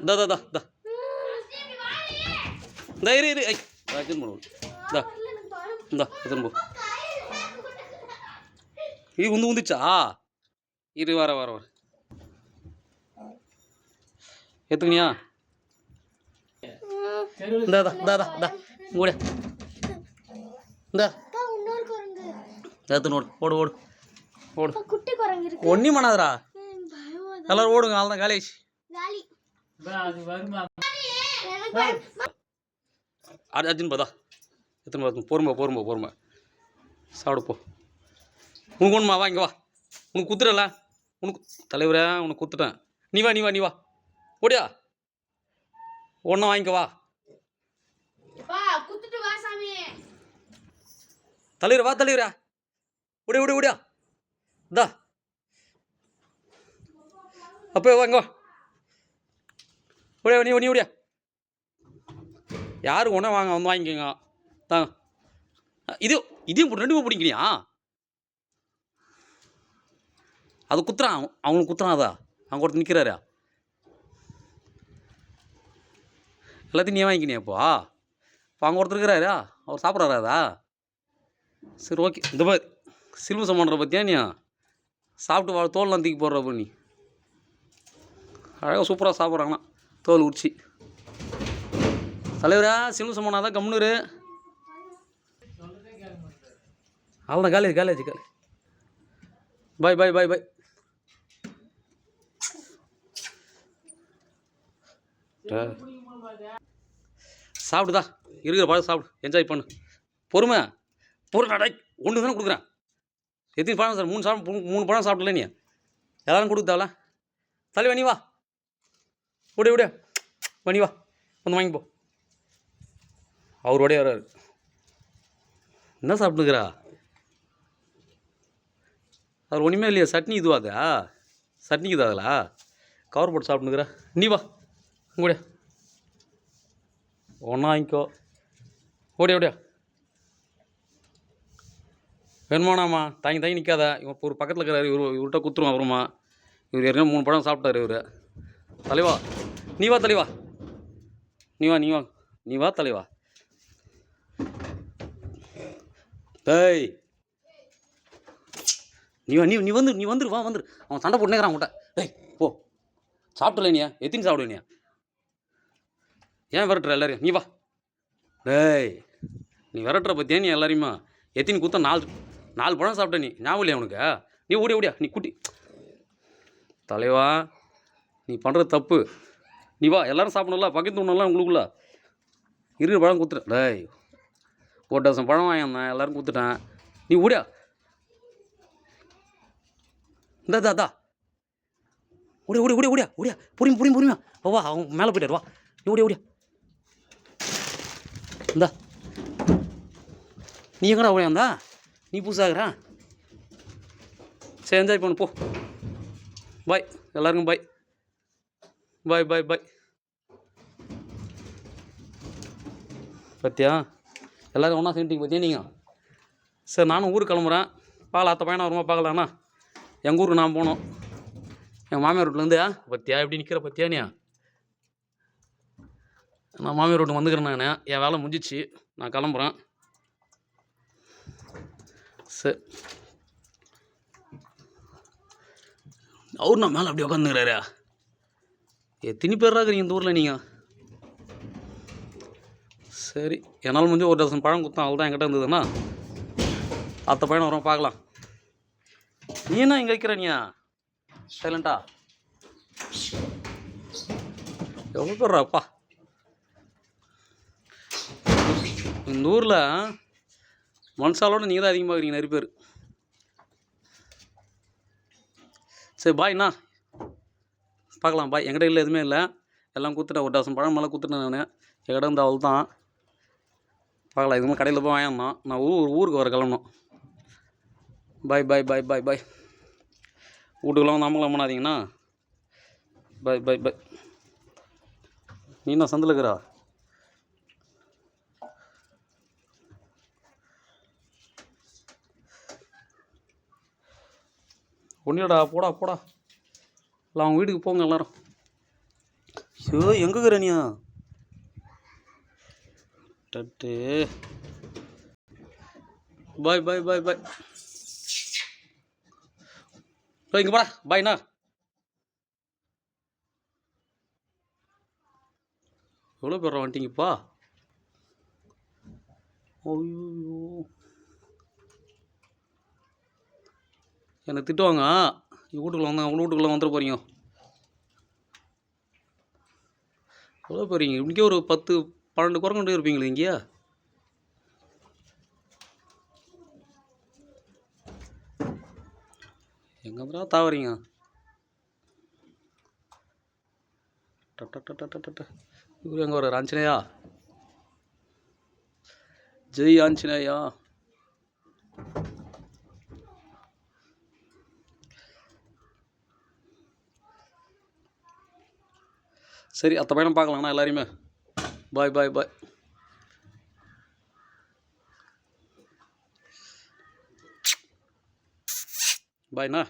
இந்தா இந்தா இந்தா இந்தா இந்த இரு இரு ஐ எத்தனை போடு இந்தா இந்தா எத்தனை போ இது உந்து உந்துச்சா இரு வர வர வர எத்துக்கணியா இந்தா இந்தா இந்தா இந்தா இந்தா கூட இந்தா எடுத்துன்னு ஓடு ஓடு ஓடு ஓடு அப்பா குட்டி குரங்கு இருக்கு ஒன்றும் பண்ணாதடா ம், பயமா தான். எல்லாரும் ஓடுங்க அவ்வளோதான் காலேஜ் காலி அது வருமா? எனக்கு பயம். அது அர்ஜுன் பதா எத்தனை பார்த்து பொறுமை பொறுமை பொறுமை சாப்பிடு போ. உனக்கு ஒன்றுமா வா இங்கே வா. உனக்கு குத்துறல உனக்கு தலைவரே உனக்கு குத்துட்டேன். நீ வா நீ வா நீ வா. ஓடியா? ஒன்றா வாங்கிக்க வா. அப்பா குத்துட்டு வா சாமி. தலைவர் வா தலைவரா. ஓடியா ஓடியா ஓடியா. இந்தா அப்போ வா இங்கே வா. ஓடியா நீ நீ ஓடியா யாரு ஒன்றா வாங்க வந்து வாங்கிக்கோங்க. தாங்க இது இதையும் ரெண்டுமே பிடிக்கலையா அது குத்துறான் அவன் அவனுக்கு குத்துறான் அதா? அவங்க ஒருத்தர் நிற்கிறாரா எல்லாத்தையும் நீ வாங்கிக்கினியா இப்போ? இப்போ அங்கே ஒருத்தர் இருக்கிறாரா. அவர் சாப்பிட்றாரா அதா? சரி ஓகே. இந்த மாதிரி சில்வ சமான்ற பற்றியா நீ? சாப்பிட்டு வா தோல்லாம் தூக்கி போடுறப்ப நீ. அழகாக சூப்பராக சாப்பிட்றாங்கண்ணா தோல் உரிச்சி. தலைவரா சில்வ சமானா தான் கம்முனு அவ்வளோதான் காலேஜ் காலேஜ் காலேஜ் பாய் பாய் பாய் பாய் சாப்பிடுதா இருக்கிற பழம் சாப்பிடு. என்ஜாய் பண்ணு. பொறுமை. பொறுமை டை ஒன்று தானே கொடுக்குறேன். எத்தனை பழம் சார் மூணு சாப்பிட மூணு- பழம் சாப்பிடல நீ. எல்லாரும் கொடுத்தால தள்ளி வா நீ வா. ஓடி விடு பண்ணி வா. வந்து வாங்கிப்போ. அவரோடய வர்றாரு. என்ன சாப்பிட்டுக்கிறா அவர் ஒன்றுமே இல்லையா. சட்னி இதுவாதா சட்னிக்கு இதாகலா கவர் போட்டு சாப்பிட்டுக்கிறா நீ வா. கூட. ஒன்றா வாங்கிக்கோ. ஓடியா ஓடியா. வேணுமானாம்மா தாங்கி தாங்கி நிற்காத இவன் ஒரு பக்கத்தில் இருக்கிறாரு. இவர் இவர்கிட்ட குத்துருவோம் அப்புறமா. இவர் ஏற்கனவே மூணு படம் சாப்பிட்டாரு இவர். தலைவா. நீ வா தலைவா. நீ வா நீ வா. நீ வா தலைவா. டேய். நீ வா நீ நீ வந்து நீ வந்துரு வா வந்துரு. அவன் சண்டை போட்டுனேக்கிறான் அவன்கிட்ட. டேய் போ. சாப்பிடல நீயா எத்தனை சாப்பிடுவ ஏன் விரட்டுற எல்லாரையும்? நீ வா. டேய். நீ விரட்டுற பற்றியா நீ எல்லாரையுமா? எத்தினி குத்த நாலு நாலு பழம் சாப்பிட்ட நீ. ஞாபகம் இல்லையா உனக்கு? நீ ஓடியா ஓடியா நீ குட்டி. தலைவா நீ பண்ணுற தப்பு. நீ வா எல்லாரும் சாப்பிடணும்ல பக்கத்து ஒன்றும்லாம் உங்களுக்குள்ள. இருக்கிற பழம் கொடுத்துட்டேன் டேய் ஒரு டசன் பழம் வாங்கியிருந்தேன் எல்லோரும் கொடுத்துட்டேன். நீ ஓடியா? இந்த தா தா ஓடியா ஓடி ஓடி ஓடியா ஓடியா. புரியும் புரியும் புரியுமா வா வா அவன் மேலே போயிட்டார் வா. நீ ஓடியா ஓடியா. இந்தா. நீ எங்கடா ஓடியா இருந்தா நீ புதுசாகிறா சரி என்ஜாய் பண்ணு போ. பாய் எல்லாருக்கும் பாய் பாய் பாய் பாய். பத்தியா? எல்லோரும் ஒன்றா சேர்ந்துட்டீங்க பார்த்தியா நீங்கள் சரி நானும் ஊருக்கு கிளம்புறேன். பால் அத்தை பையனை வருமா பார்க்கலாண்ணா எங்கள் ஊருக்கு நான் போகணும் என் மாமியார் வீட்டிலேருந்து பத்தியா எப்படி நிற்கிற பத்தியா நீ? நான் மாமியார் வீட்டுக்கு வந்துக்கிறேன் நான். என் வேலை முடிஞ்சிச்சு. நான் கிளம்புறேன். சரி. அவர் நான் மேலே அப்படியே உட்காந்துக்கிறாரா எத்தனை பேர் இருக்கிறீங்க இந்த ஊரில் நீங்கள் சரி என்னால் முடிஞ்சு ஒரு டசன் பழம் குத்தான் அவள் தான் என்கிட்ட இருந்ததுன்னா? அத்த பையனை வரோம் பார்க்கலாம். நீ என்ன இங்கே வைக்கிற நீயா? சைலண்டா எவ்வளோ பேர்றாப்பா இந்த ஊரில் மனுஷாலோட நீங்கள் தான் அதிகமாக இருக்கிறீங்க நிறைய பேர். சரி பாய்ண்ணா பார்க்கலாம் பாய் இல்லை எதுவுமே இல்லை. எல்லாம் கொடுத்துட்டேன். ஒரு டசன் பழம் மேலே கொடுத்துட்டேன் நான். எங்கிட்ட வந்து அவள் தான். பார்க்கலாம். இதுமாதிரி கடையில் போய் வாங்கியிருந்தோம் நான் ஊர் ஊருக்கு வர கிளம்பணும். பாய் பாய் பாய் பாய் பாய் வீட்டுக்குலாம் வந்து அம்மலாம் பண்ணாதீங்கண்ணா. பாய் பாய் பாய் நீ என்ன சந்தில் இருக்கிறா? ஒன்றிலடா போடா போடா. இல்லை அவங்க வீட்டுக்கு போங்க எல்லாரும். ஐயோ எங்கே இருக்கிறனியா டட்டு பாய் பாய் பாய் பாய். இங்கே போடா பாய்ண்ணா எவ்வளோ பேர் வந்துட்டீங்கப்பா? ஐயோ. என்னை திட்டுவாங்க வீட்டுக்குள்ளே வந்தாங்க உங்கள் வீட்டுக்குள்ளே வந்துட போகிறீங்க எவ்வளோ போகிறீங்க இன்றைக்கே ஒரு பத்து பன்னெண்டு குரங்கு இருப்பீங்களே இங்கேயா. எங்கே வந்துடா தாவறீங்க இவர் எங்கே வர ஆஞ்சநேயா? ஜெய் ஆஞ்சநேயா? சரி அத்த பையனும் பார்க்கலாம்ண்ணா எல்லாரையுமே. பாய் பாய் பாய். பாய்ண்ணா.